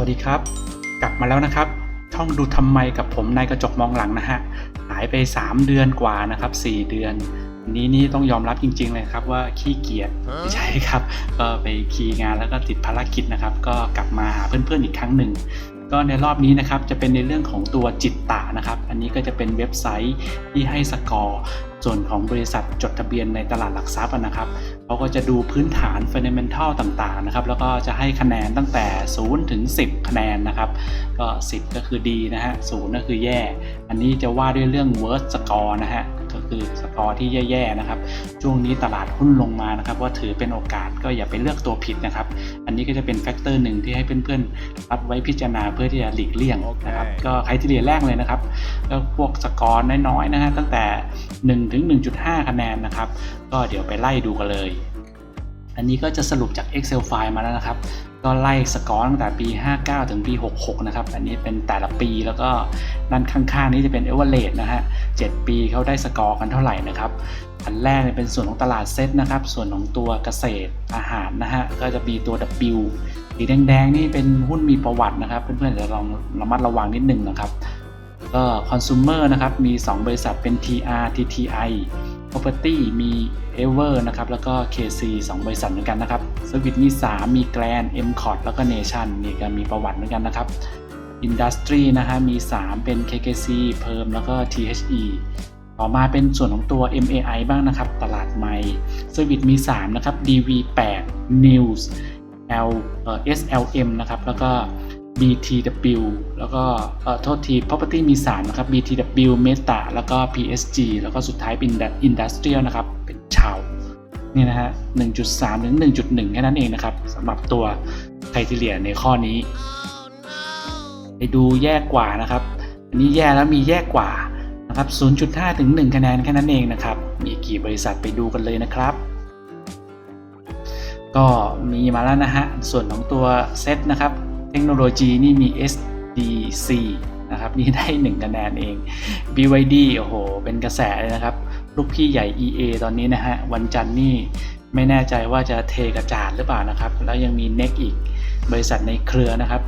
วัสดีครับ กลับมาแล้วนะครับช่องดูทำไมกับผมนายกระจกมองหลังนะฮะหายไป 3 เดือนกว่านะครับ 4 เดือนอันนี้นี่ต้องยอมรับจริง ๆ เลยครับว่าขี้เกียจไม่ใช่ครับ ก็ไปคีย์งานแล้วก็ติดภารกิจนะครับ ก็กลับมาหาเพื่อนๆอีกครั้งหนึ่ง ก็ในรอบนี้นะครับจะเป็นในเรื่องของตัวจิตตะนะครับ อันนี้ก็จะเป็นเว็บไซต์ที่ให้สกอร์ส่วนของบริษัทจดทะเบียนในตลาดหลักทรัพย์นะครับเขาก็จะดูพื้นฐาน fundamental ต่างๆนะครับ แล้วก็จะให้คะแนนตั้งแต่ 0 ถึง 10 คะแนนนะครับ ก็ 10 ก็คือดีนะฮะ 0 ก็คือแย่ อันนี้จะว่าด้วยเรื่อง worst score นะฮะ คือสกอร์ที่แย่ๆนะครับ ช่วงนี้ตลาดหุ้นลงมานะครับ ว่าถือเป็นโอกาสก็อย่าไปเลือกตัวผิดนะครับ อันนี้ก็จะเป็นแฟกเตอร์หนึ่งที่ให้เพื่อนๆรับไว้พิจารณาเพื่อที่จะหลีกเลี่ยงนะครับ ก็ใครที่เรียนแรกเลยนะครับก็พวกสกอร์น้อยๆนะฮะตั้งแต่1ถึง1.5 คะแนนนะครับ ก็เดี๋ยวไปไล่ดูกันเลย อันนี้ก็จะสรุปจาก Excel ไฟล์มาแล้วนะครับ ก็ไล่สกอร์ตั้งแต่ปี 59 ถึงปี 66 นะครับ อันนี้เป็นแต่ละปีแล้วก็ด้านข้างๆ นี้จะเป็น average นะฮะ 7 ปีเขาได้สกอร์กันเท่าไหร่นะครับ อันแรกเป็นส่วนของตลาดเซ็ตนะครับ ส่วนของตัวเกษตรอาหารนะฮะ ก็จะมีตัว W สีแดงๆ นี่เป็นหุ้นมีประวัตินะครับ เพื่อนๆ จะลองระมัดระวังนิดนึงนะครับ ก็ consumer นะครับ มี 2 บริษัทเป็น TR TTI property มี ever นะครับ แล้วก็ KC 2 บริษัทเหมือนกันนะครับ service มี 3 มี grand m c o t แล้วก็ nation นี่ก็มีประวัติเหมือนกันนะครับ industry นะฮะมี 3 เป็น KKC เพิ่มแล้วก็ THE ต่อมาเป็นส่วนของตัว MAI บ้างนะครับ ตลาดใหม่ service มี 3 นะครับ DV8 news L SLM นะครับ แล้วก็ BTW แล้วก็เอ่อโทษที property มี 3 นะครับ BTW Meta แล้วก็ PSG แล้วก็สุดท้ายเป็น Industrial นะครับ เป็นชาวนี่นะฮะ 1.3 ถึง 1.1 แค่นั้นเองนะครับสำหรับตัวไคทีเรียในข้อนี้ ไปดูแย่กว่านะครับ อันนี้แย่แล้วมีแย่กว่านะครับ 0.5 ถึง 1 คะแนนแค่นั้นเองนะครับ มีกี่บริษัทไปดูกันเลยนะครับก็มีมาแล้วนะฮะ ส่วนของตัวเซตนะครับ เทคโนโลยีนี่มี SDC นะครับนี่ได้ 1 คะแนนเอง BYD โอ้โห เป็นกระแสเลยนะครับ ลูกพี่ใหญ่ EA ตอนนี้นะฮะ วันจันทร์นี่ไม่แน่ใจว่าจะเทกระจาดหรือเปล่านะครับ แล้วยังมี NEC อีกบริษัทในเครือนะครับ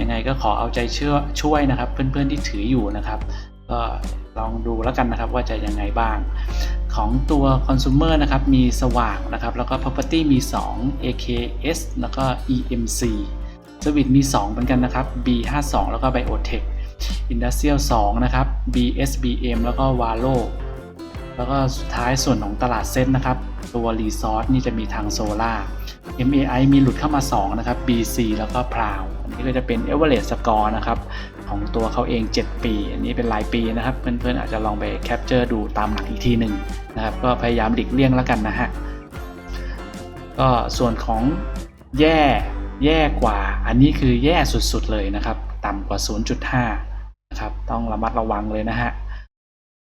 ยังไงก็ขอเอาใจเชื่อช่วยนะครับ เพื่อนๆที่ถืออยู่นะครับ ก็ลองดูแล้วกันนะครับว่าจะยังไงบ้าง ของตัว consumer นะครับ มีสว่างนะครับ แล้วก็ property มี 2 AKS แล้วก็ EMC service มี 2 เหมือนกันนะครับ B52 แล้วก็ Biotech Industrial 2 นะครับ BSBM แล้วก็ Valo แล้วก็สุดท้ายส่วนของตลาดเซ็ตนะครับ ตัว Resource นี่จะมีทางโซล่า MAI มีหลุดเข้ามา 2 นะครับ BC แล้วก็ p r o w อันนี้ก็จะเป็น average score นะครับของตัวเขาเอง 7 ปี อันนี้เป็นรายปีนะครับ เพื่อนๆอาจจะลองไปแคปเจอร์ดูตามหลังอีกทีหนึ่งนะครับ ก็พยายามหลีกเลี่ยงแล้วกันนะฮะ ก็ส่วนของแย่ แย่กว่าอันนี้คือแย่สุดๆเลยนะครับ ต่ำกว่า 0.5 นะครับ ต้องระมัดระวังเลยนะฮะ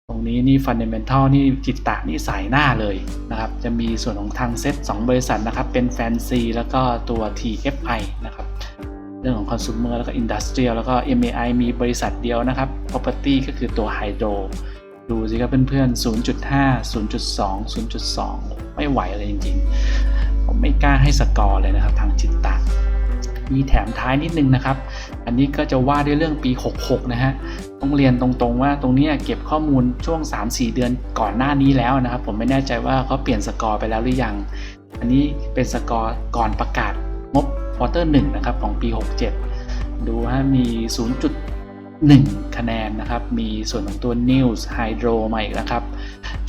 ตรงนี้นี่ Fundamental นี่จิตตะนี่สายหน้าเลยนะครับ จะมีส่วนของทางเซ็ต2บริษัทนะครับ เป็น Fancy แล้วก็ตัว TFI นะครับ เรื่องของ consumer แล้วก็ industrial แล้วก็ MAI มีบริษัทเดียวนะครับ property ก็คือตัว hydro ดูสิครับเพื่อนๆ 0.5 0.2 0.2 ไม่ไหวเลยจริงๆ ผมไม่กล้าให้สกอร์เลยนะครับทางจิตตะ มีแถมท้ายนิดนึงนะครับ อันนี้ก็จะว่าด้วยเรื่องปี 66 นะฮะ ต้องเรียนตรงๆว่าตรงนี้เก็บข้อมูลช่วง 3-4 เดือนก่อนหน้านี้แล้วนะครับ ผมไม่แน่ใจว่าเขาเปลี่ยนสกอร์ไปแล้วหรือยัง อันนี้เป็นสกอร์ก่อนประกาศงบควอเตอร์1นะครับของปี 67 ดูฮะมี 0.1 คะแนนนะครับ มีส่วนของตัว News Hydro มาอีกนะครับ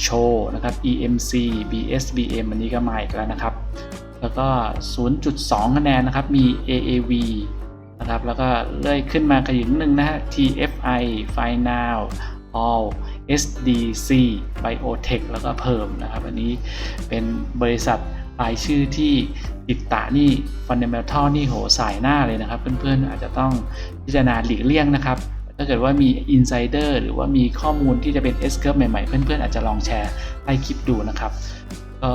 Show นะครับ EMC BSBM อันนี้ก็มาอีกแล้วนะครับ แล้วก็ 0.2 คะแนนนะครับ มี AAV นะครับ แล้วก็เลื่อยขึ้นมาขยิบนิดนึงนะฮะ TFI Final All SDC Biotech แล้วก็เพิ่มนะครับ อันนี้เป็นบริษัทรายชื่อที่ติดตานี่ Fundamental นี่โหสายหน้าเลยนะครับ เพื่อนๆอาจจะต้องพิจารณาหลีกเลี่ยงนะครับ ถ้าเกิดว่ามี Insider หรือว่ามีข้อมูลที่จะเป็น S curve ใหม่ๆ เพื่อนๆอาจจะลองแชร์ใต้คลิปดูนะครับ ก็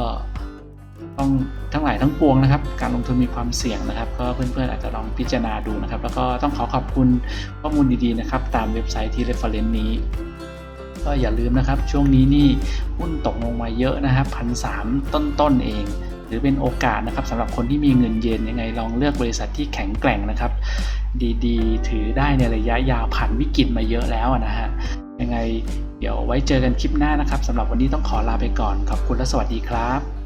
ต้องทั้งหลายทั้งปวงนะครับ การลงทุนมีความเสี่ยงนะครับ ก็เพื่อนๆอาจจะลองพิจารณาดูนะครับ แล้วก็ต้องขอขอบคุณข้อมูลดีๆนะครับ ตามเว็บไซต์ที่ reference นี้ ก็อย่าลืมนะครับ ช่วงนี้นี่หุ้นตกลงมาเยอะนะครับพันสามต้นๆเองหรือเป็นโอกาสนะครับสำหรับคนที่มีเงินเย็นยังไงลองเลือกบริษัทที่แข็งแกร่งนะครับ ดีๆ ถือได้ในระยะยาวผ่านวิกฤตมาเยอะแล้วนะฮะยังไงเดี๋ยวไว้เจอกันคลิปหน้านะครับสำหรับวันนี้ต้องขอลาไปก่อนขอบคุณและสวัสดีครับ